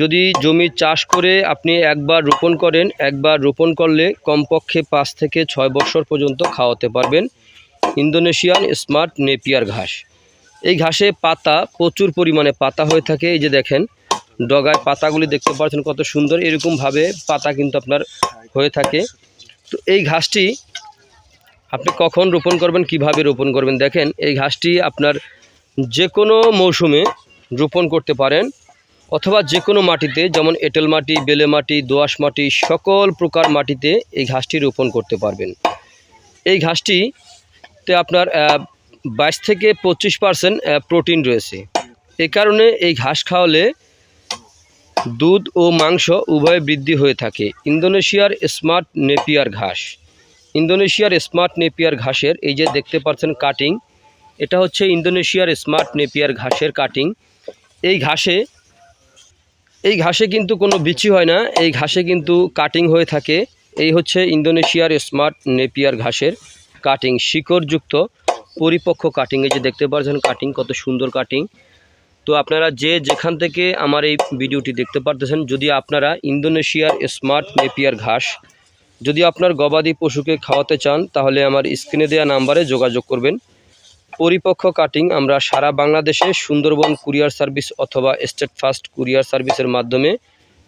যদি জমি চাষ করে আপনি একবার রোপণ করেন, একবার রোপণ করলে কমপক্ষে পাঁচ থেকে ছয় বছর পর্যন্ত খাওয়াতে পারবেন। ইন্দোনেশিয়ান স্মার্ট নেপিয়ার ঘাস। এই ঘাসে পাতা, প্রচুর পরিমাণে পাতা হয়ে থাকে। এই যে দেখেন, ডগায় পাতাগুলি দেখতে পাচ্ছেন কত সুন্দর। এরকমভাবে পাতা কিন্তু আপনার হয়ে থাকে। তো এই ঘাসটি আপনি কখন রোপণ করবেন, কীভাবে রোপণ করবেন, দেখেন, এই ঘাসটি আপনার যে কোনো মৌসুমে রোপণ করতে পারেন। অথবা যে কোনো মাটিতে, যেমন এঁটেল মাটি, বেলে মাটি, দোআঁশ মাটি, সকল প্রকার মাটিতে এই ঘাসটি রোপণ করতে পারবেন। এই ঘাসটিতে আপনার বাইশ থেকে পঁচিশ পার্সেন্ট প্রোটিন রয়েছে। এ কারণে এই ঘাস খাওয়ালে দুধ ও মাংস উভয় বৃদ্ধি হয়ে থাকে। ইন্দোনেশিয়ার স্মার্ট নেপিয়ার ঘাস। ইন্দোনেশিয়ার স্মার্ট নেপিয়ার ঘাসের, এই যে দেখতে পাচ্ছেন কাটিং, এটা হচ্ছে ইন্দোনেশিয়ার স্মার্ট নেপিয়ার ঘাসের কাটিং। এই ঘাসে ঘাসে কিন্তু কোনো বিচি হয় না, এই ঘাসে কিন্তু কাটিং হয়ে থাকে। এই হচ্ছে ইন্দোনেশিয়ার স্মার্ট নেপিয়ার ঘাসের কাটিং, শিকড়যুক্ত পরিপক্ক কাটিং। এই যে দেখতে পাচ্ছেন কাটিং, কত সুন্দর কাটিং। তো আপনারা যে যেখান থেকে আমার এই ভিডিওটি দেখতে পারতেছেন, যদি আপনারা ইন্দোনেশিয়ার স্মার্ট নেপিয়ার ঘাস, যদি আপনার গবাদি পশুকে খাওয়াতে চান, তাহলে আমার স্ক্রিনে দেওয়া নাম্বারে যোগাযোগ করবেন। পরিপক্ক কাটিং আমরা সারা বাংলাদেশে সুন্দরবন কুরিয়ার সার্ভিস অথবা স্টেট ফাস্ট কুরিয়ার সার্ভিসের মাধ্যমে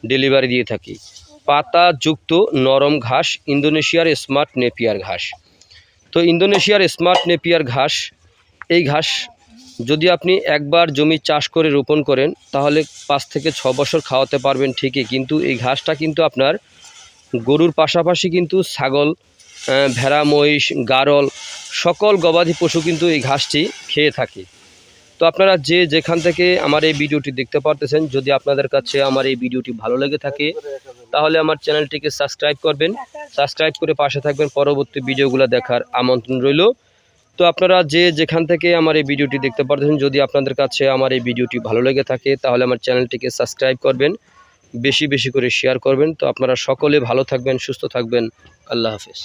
ডেলিভারি দিয়ে থাকি। পাতা যুক্ত নরম ঘাস, ইন্দোনেশিয়ার স্মার্ট নেপিয়ার ঘাস। তো ইন্দোনেশিয়ার স্মার্ট নেপিয়ার ঘাস, এই ঘাস যদি আপনি একবার জমি চাষ করে রোপণ করেন, তাহলে পাঁচ থেকে ছ বছর খাওয়াতে পারবেন ঠিকই, কিন্তু এই ঘাসটা কিন্তু আপনার গরুর পাশাপাশি কিন্তু ছাগল ভেড়া, মহিষ, গারল, সকল গবাদি পশু কিন্তু এই ঘাসটি খেয়ে থাকে। তো আপনারা যে যেখান থেকে আমার এই ভিডিওটি দেখতে পারতেছেন, যদি আপনাদের কাছে আমার এই ভিডিওটি ভালো লেগে থাকে, তাহলে আমার চ্যানেলটিকে সাবস্ক্রাইব করবেন। সাবস্ক্রাইব করে পাশে থাকবেন, পরবর্তী ভিডিওগুলো দেখার আমন্ত্রণ রইল। তো আপনারা যে যেখান থেকে আমার এই ভিডিওটি দেখতে পারতেছেন, যদি আপনাদের কাছে আমার এই ভিডিওটি ভালো লেগে থাকে, তাহলে আমার চ্যানেলটিকে সাবস্ক্রাইব করবেন। বেশি বেশি করে শেয়ার করবেন। তো আপনারা সকলে ভালো থাকবেন, সুস্থ থাকবেন। আল্লাহ হাফেজ।